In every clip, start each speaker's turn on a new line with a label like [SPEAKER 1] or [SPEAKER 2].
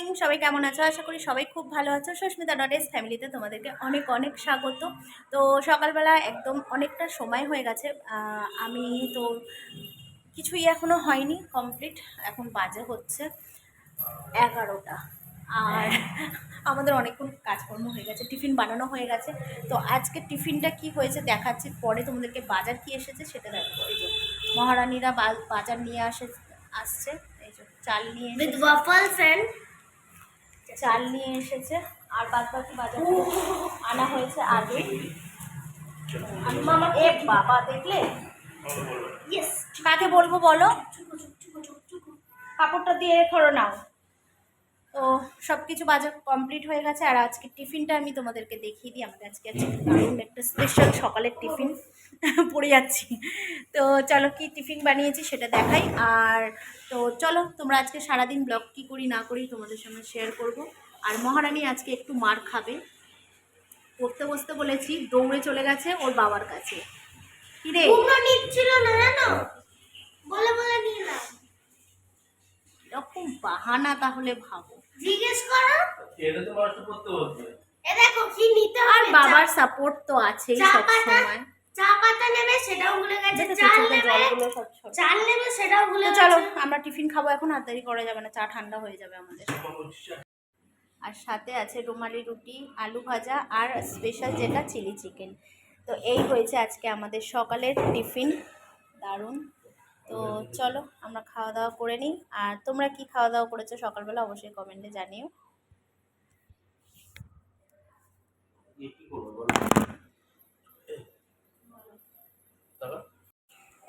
[SPEAKER 1] Morning সবাই কেমন আছো? আশা করি সবাই খুব ভালো আছো। সুস্মিতা ডটেস ফ্যামিলিতে তোমাদেরকে অনেক অনেক স্বাগত। তো সকালবেলা একদম অনেকটা সময় হয়ে গেছে। আমি তো কিছুই এখনও হয়নি কমপ্লিট এখন বাজে হচ্ছে এগারোটা। আর আমাদের অনেকক্ষণ কাজকর্ম হয়ে গেছে টিফিন বানানো হয়ে গেছে। তো আজকে টিফিনটা কি হয়েছে দেখাচ্ছি পরে তোমাদেরকে বাজার কি এসেছে সেটা দেখো এই যে মহারানীরা বাজার নিয়ে আসে আসছে। এই যে চাল নিয়ে এসেছে।
[SPEAKER 2] waffles and
[SPEAKER 1] চাল নিয়ে এসেছে আর বাদ বাকি বাজার আনা হয়েছে আগে। মামা এ বাবা দেখলে?
[SPEAKER 2] Yes
[SPEAKER 1] কাকে বলব বলো? কাপড়টা দিয়ে করো নাও। তো সব কিছু বাজার কমপ্লিট হয়ে গেছে আর আজকে টিফিনটা আমি তোমাদেরকে দেখিয়ে দিই। আমাদের আজকে একটা স্পেশাল সকালের টিফিন। পড়ে যাচ্ছি। তো চলো কি টিফিন বানিয়েছি সেটা দেখাই। আর তো চলো তোমরা আজকে সারাদিন ব্লগ কী করি না করি তোমাদের সঙ্গে শেয়ার করব। আর মহারানী আজকে একটু মার খাবে। পড়তে বসতে বলেছি দৌড়ে চলে গেছে ওর বাবার কাছে। কিরে?
[SPEAKER 2] নিচ্ছিল না জানো? বলে বলে নিলাম।
[SPEAKER 1] এরকম বাহানা তাহলে ভাবো।
[SPEAKER 2] জিজ্ঞেস করো।
[SPEAKER 3] এটা তো নষ্ট করতে
[SPEAKER 2] এ দেখো কি নিতে
[SPEAKER 1] আর
[SPEAKER 2] হবে
[SPEAKER 1] বাবার সাপোর্ট তো আছেই সব সময়
[SPEAKER 2] চা পাতা নেবে সেটাও ভুলে গেছে চাল নেবে। চাল নেবে সেটাও ভুলে
[SPEAKER 1] চলো আমরা টিফিন খাব এখন আর দেরি করা যাবে না চা ঠান্ডা হয়ে যাবে আমাদের। আর সাথে আছে রুমালি রুটি আলু ভাজা আর স্পেশাল যেটা চিলি চিকেন। তো এই হয়েছে আজকে আমাদের সকালের টিফিন। দারুণ। তো চলো আমরা খাওয়া দাওয়া করে নিই। আর তোমরা কি খাওয়া দাওয়া করেছ সকালবেলা অবশ্যই কমেন্টে জানিও।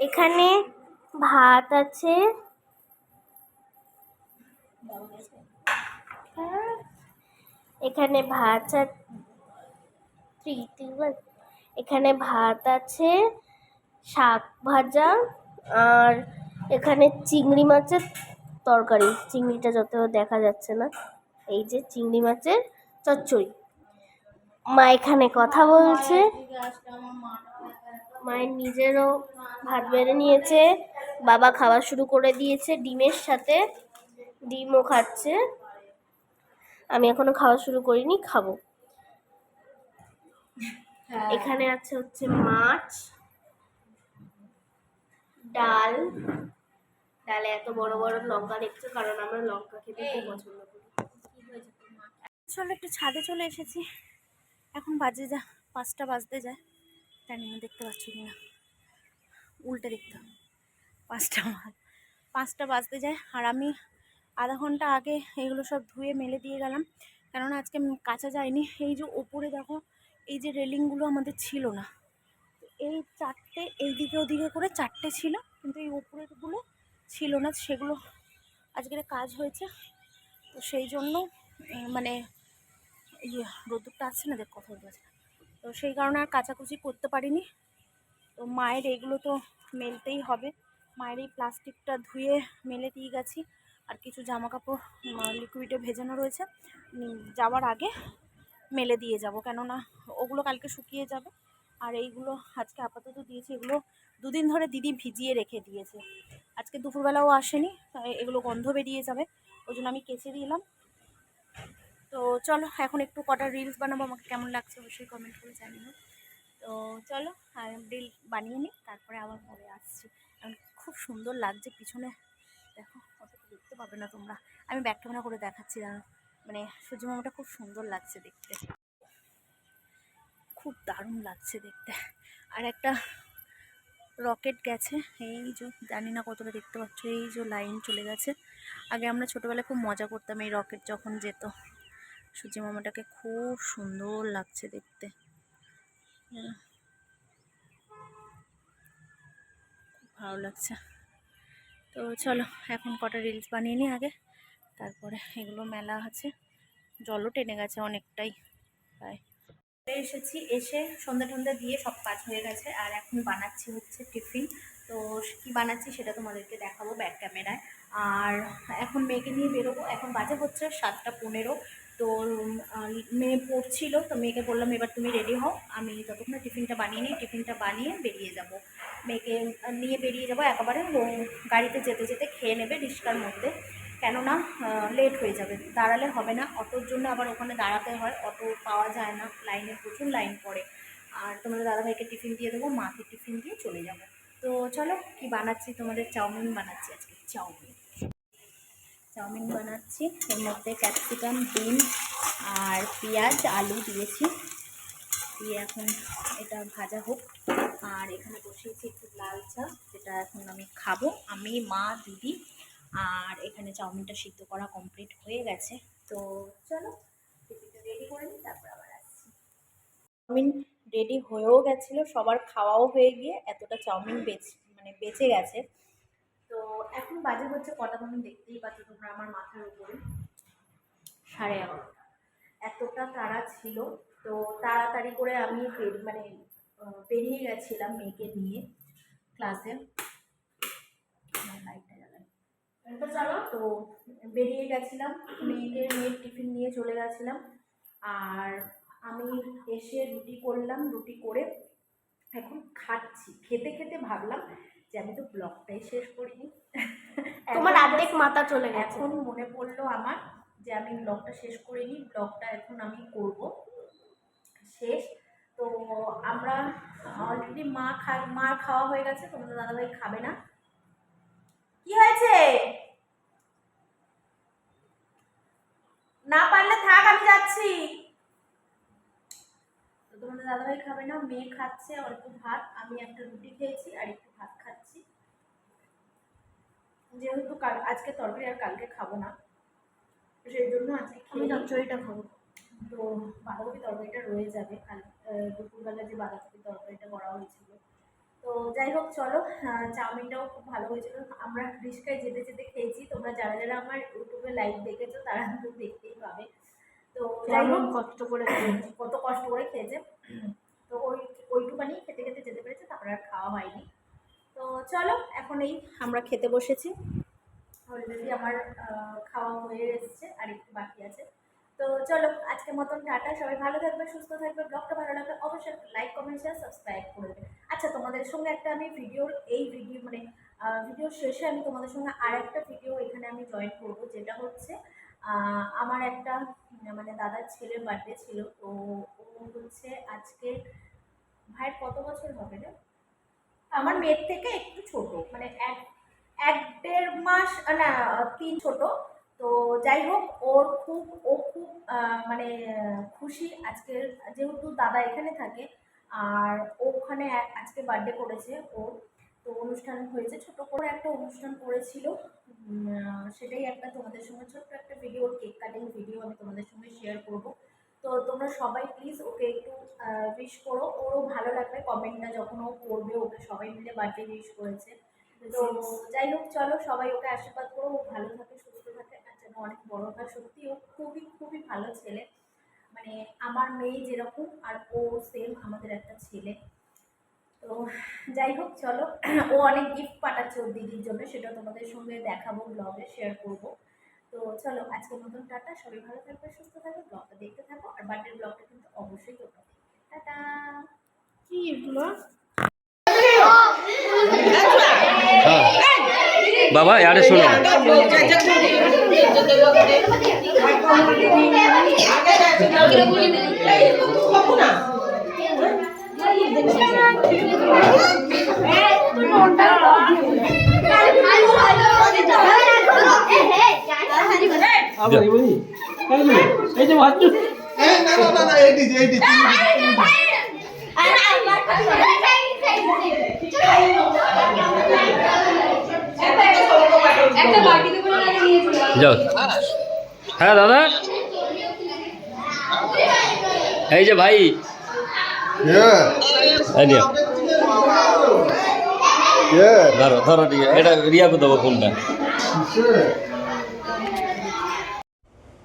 [SPEAKER 2] এখানে ভাত আছে। এখানে ভাত এখানে ভাত আছে, শাক ভাজা, আর এখানে চিংড়ি মাছের তরকারি। চিংড়িটা যত দেখা যাচ্ছে না। এই যে চিংড়ি মাছের চচ্চড়ি। মা এখানে কথা বলছে। মায়ের নিজেরও ভাত বেড়ে নিয়েছে বাবা খাওয়া শুরু করে দিয়েছে ডিমের সাথে ডিমও খাচ্ছে। আমি এখনও খাওয়া শুরু করিনি খাব। এখানে আছে হচ্ছে মাছ ডাল। ডালে এত বড় বড় লঙ্কা দেখছ কারণ আমরা লঙ্কা খেতে খুব পছন্দ করি।
[SPEAKER 1] চলো একটু ছাদে চলে এসেছি। এখন বাজে যা পাঁচটা বাজতে যায়। জানি না দেখতে পাচ্ছ কি না? উল্টে দেখতে হবে। পাঁচটা বাজ পাঁচটা বাজতে যায় আর আমি আধা ঘণ্টা আগে এগুলো সব ধুয়ে মেলে দিয়ে গেলাম। কেননা আজকে কাচা যায়নি এই যে ওপরে দেখো, এই যে রেলিংগুলো আমাদের ছিল না। এই চারটে এই দিকে ওদিকে করে চারটে ছিল, কিন্তু এই উপরেরগুলো ছিল না। সেগুলো আজকের কাজ হয়েছে। তো সেই জন্য মানে ইয়ে রোদ্দুরটা আসছে না, দেখ কথা বলতে। তো সেই কারণে আর কাচাকুচি করতে পারিনি। তো মায়ের এগুলো তো মেলতেই হবে। মায়ের এই প্লাস্টিকটা ধুয়ে মেলে দিয়ে গেছি। আর কিছু জামা কাপড় লিকুইডে ভেজানো রয়েছে। যাওয়ার আগে মেলে দিয়ে যাব। কেননা ওগুলো কালকে শুকিয়ে যাবে। আর এইগুলো আজকে আপাতত দিয়েছি। এগুলো দুদিন ধরে দিদি ভিজিয়ে রেখে দিয়েছে। আজকে দুপুরবেলাও আসেনি এগুলো গন্ধ বেরিয়ে যাবে। ওই জন্য আমি কেচে দিলাম। তো চলো, এখন একটু কটা রিলস বানাবো, আমাকে কেমন লাগছে অবশ্যই কমেন্ট করে জানিও। তো চলো, আর রিল বানিয়ে নিই, তারপরে আবার পরে আসছি। খুব সুন্দর লাগছে পিছনে। দেখো, অত দেখতে পাবে না তোমরা। আমি ব্যাক ক্যামেরা করে দেখাচ্ছি, জানো? মানে সূর্য মামাটা খুব সুন্দর লাগছে দেখতে। খুব দারুণ লাগছে দেখতে। আর একটা রকেট গেছে, এই যে, জানি না কতটা দেখতে পাচ্ছ, এই যে লাইন চলে গেছে। আগে আমরা ছোটোবেলায় খুব মজা করতাম এই রকেট যখন যেত। সূর্য মামাটাকে খুব সুন্দর লাগছে দেখতে। হ্যাঁ। ভালো লাগছে। তো চলো, এখন কটা রিলস বানিয়ে নিই আগে। তারপরে এগুলো মেলা আছে। জলও টেনে গেছে অনেকটাই, তাই। এসেছি, এসে সন্ধ্যা টন্ধা দিয়ে সব কাজ হয়ে গেছে। আর এখন বানাচ্ছি হচ্ছে টিফিন। তো কি বানাচ্ছি সেটা তোমাদেরকে দেখাবো ব্যাক ক্যামেরায় আর এখন মেয়েকে নিয়ে বেরোবো। এখন বাজে হচ্ছে সাতটা পনেরো। তো মেয়ে পড়ছিল, তো মেয়েকে বললাম, এবার তুমি রেডি হও, আমি ততক্ষণে টিফিনটা বানিয়ে নিই, টিফিনটা বানিয়ে বেরিয়ে যাব। মেয়েকে নিয়ে বেরিয়ে যাব একেবারে গাড়িতে যেতে যেতে খেয়ে নেবে রিক্সার মধ্যে। কেননা লেট হয়ে যাবে, দাঁড়ালে হবে না, অটোর জন্য আবার ওখানে দাঁড়াতে হয়, অটো পাওয়া যায় না, লাইনে প্রচুর লাইন পড়ে। আর তোমাদের দাদাভাইকে টিফিন দিয়ে দেবো, মাকে টিফিন দিয়ে চলে যাব। তো চলো, কি বানাচ্ছি, তোমাদের চাউমিন বানাচ্ছি আজকে, চাউমিন। চাউমিন বানাচ্ছি। এর মধ্যে ক্যাপসিকাম, ডিম আর পেঁয়াজ, আলু দিয়েছি। দিয়ে এখন এটা ভাজা হোক। আর এখানে বসিয়েছি একটু লাল চা, যেটা এখন আমি খাব। আমি, মা, দিদি আর এখানে চাউমিনটা সিদ্ধ করা কমপ্লিট হয়ে গেছে। তো চলো রেডি করে নিই, তারপর চাউমিন রেডি হয়েও গেছিল, সবার খাওয়াও হয়ে গিয়ে এতটা চাউমিন বেচ মানে বেঁচে গেছে। এখন বাজে হচ্ছে কটা তুমি দেখতেই পাচ্ছ তোমরা আমার মাথার উপরে। সাড়ে এগারোটা। এতটা তাড়া ছিল তো তাড়াতাড়ি করে আমি মানে বেরিয়ে গেছিলাম মেয়েকে নিয়ে ক্লাসে লাইটটা জ্বালাই তো বেরিয়ে গেছিলাম মেয়েকে মেয়ের টিফিন নিয়ে চলে গেছিলাম। আর আমি এসে রুটি করলাম রুটি করে এখন খাচ্ছি। খেতে খেতে ভাবলাম যে আমি তো ব্লগটাই শেষ করিনি।
[SPEAKER 2] তোমার অর্ধেক মাথা চলে গেছে।
[SPEAKER 1] এখন মনে পড়ল আমার যে আমি ব্লগটা শেষ করিনি ব্লগটা এখন আমি করব। শেষ। তো আমরা অলরেডি মা খা মার খাওয়া হয়ে গেছে তোমাদের দাদাভাই খাবে না। কি হয়েছে? না পারলে থাক আমি যাচ্ছি। তোমাদের দাদাভাই খাবে না মেয়ে খাচ্ছে অল্প ভাত আমি একটা রুটি খেয়েছি আর একটু ভাত খাচ্ছি। যেহেতু কাল আজকে তরকারি আর কালকে খাব না তো সেই জন্য আজকে
[SPEAKER 2] আমি
[SPEAKER 1] খেয়ে।
[SPEAKER 2] চচ্চড়িটা খাব।
[SPEAKER 1] তো বাঁধাকপি তরকারিটা রয়ে যাবে কাল দুপুরবেলা যে বাঁধাকপি তরকারিটা করা হয়েছিল। তো যাই হোক চলো চাউমিনটাও খুব ভালো হয়েছিল। আমরা রিস্কায় যেতে যেতে খেয়েছি তোমরা যারা যারা আমার ইউটিউবে লাইভ দেখেছ তারা কিন্তু দেখতেই পাবে। তো যাই হোক
[SPEAKER 2] কষ্ট করে
[SPEAKER 1] কত কষ্ট করে খেয়েছে। তো ওই ওইটুকানি খেতে খেতে যেতে পেরেছে তারপরে আর খাওয়া হয়নি। তো চলো এখন এই আমরা খেতে বসেছি। অলরেডি আমার খাওয়া হয়ে এসেছে আর একটু বাকি আছে। তো চলো আজকের মতন টাটা। সবাই ভালো থাকবে সুস্থ থাকবে ব্লগটা ভালো লাগবে অবশ্যই লাইক কমেন্ট শেয়ার সাবস্ক্রাইব করে দেবে। আচ্ছা তোমাদের সঙ্গে একটা আমি ভিডিওর এই ভিডিও মানে ভিডিও শেষে আমি তোমাদের সঙ্গে আর একটা ভিডিও এখানে আমি জয়েন করব যেটা হচ্ছে আমার একটা মানে দাদার ছেলের বার্থডে ছিল, তো ও হচ্ছে আজকে, ভাইয়ের কত বছর হবে রে? আমার মেয়ের থেকে একটু ছোট মানে এক এক দেড় মাস, না, তিন ছোট। তো যাই হোক, ওর খুব, ও খুব মানে খুশি আজকে, যেহেতু দাদা এখানে থাকে, আর ওখানে আজকে বার্থডে করেছে ওর তো অনুষ্ঠান হয়েছে, ছোট করে একটা অনুষ্ঠান করেছিল। সেটাই একটা তোমাদের সঙ্গে ছোট্ট একটা ভিডিও কেক কাটিং ভিডিও আমি তোমাদের সঙ্গে শেয়ার করব। তো তোমরা সবাই প্লিজ ওকে একটু উইশ করো। ওরও ভালো লাগবে কমেন্টটা যখন ও করবে ওকে সবাই মিলে বার্থডে উইশ করেছে। তো যাই হোক চলো সবাই ওকে আশীর্বাদ করো। ও ভালো থাকে সুস্থ থাকে আর যেন অনেক বড় হয় সত্যি ও খুবই খুবই ভালো ছেলে। মানে আমার মেয়ে যেরকম আর ও সেম আমাদের একটা ছেলে। তো যাই হোক চলো ও অনেক গিফট পাঠাচ্ছে ওর দিদির জন্য সেটা তোমাদের সঙ্গে দেখাবো ব্লগে শেয়ার করব তো চলো আজকের মতন টাটা সবাই ভালো থাকবে সুস্থ থাকবে ব্লগটা দেখতে থাকো আর বার্থডের ব্লগটা কিন্তু অবশ্যই তোমরা টাটা
[SPEAKER 2] কি
[SPEAKER 4] বাবা আরে শোনো
[SPEAKER 5] আবার
[SPEAKER 4] হ্যাঁ দাদা। এই যে ভাই
[SPEAKER 6] Yeah.
[SPEAKER 4] এই নিও
[SPEAKER 6] Yeah.
[SPEAKER 4] ধরো ধরো ঠিক এটা রিয়াকে দেবো ফোনটা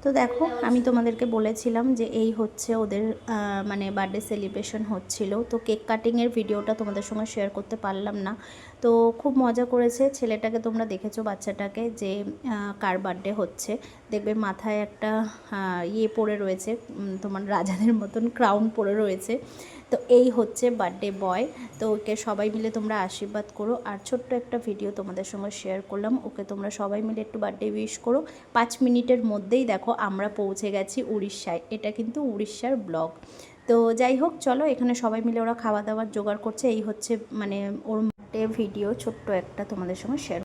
[SPEAKER 1] তো দেখো আমি তোমাদেরকে বলেছিলাম যে এই হচ্ছে ওদের মানে বার্থডে সেলিব্রেশন হচ্ছিল। তো কেক কাটিংয়ের ভিডিওটা তোমাদের সঙ্গে শেয়ার করতে পারলাম না। তো খুব মজা করেছে। ছেলেটাকে তোমরা দেখেছ, বাচ্চাটাকে, যে কার বার্থডে হচ্ছে। দেখবে মাথায় একটা ইয়ে পড়ে রয়েছে তোমার রাজাদের মতন ক্রাউন পড়ে রয়েছে। তো এই হচ্ছে বার্থডে বয় তো ওকে সবাই মিলে তোমরা আশীর্বাদ করো। আর ছোট্ট একটা ভিডিও তোমাদের সঙ্গে শেয়ার করলাম। ওকে তোমরা সবাই মিলে একটু বার্থডে উইশ করো। পাঁচ মিনিটের মধ্যেই দেখো আমরা পৌঁছে গেছি উড়িষ্যায়। এটা কিন্তু উড়িষ্যার ব্লগ তো যাই হোক, চলো এখানে সবাই মিলে ওরা খাওয়া দাওয়ার জোগাড় করছে। এই হচ্ছে মানে ওর ভিডিও ছোট্ট একটা তোমাদের সঙ্গে শেয়ার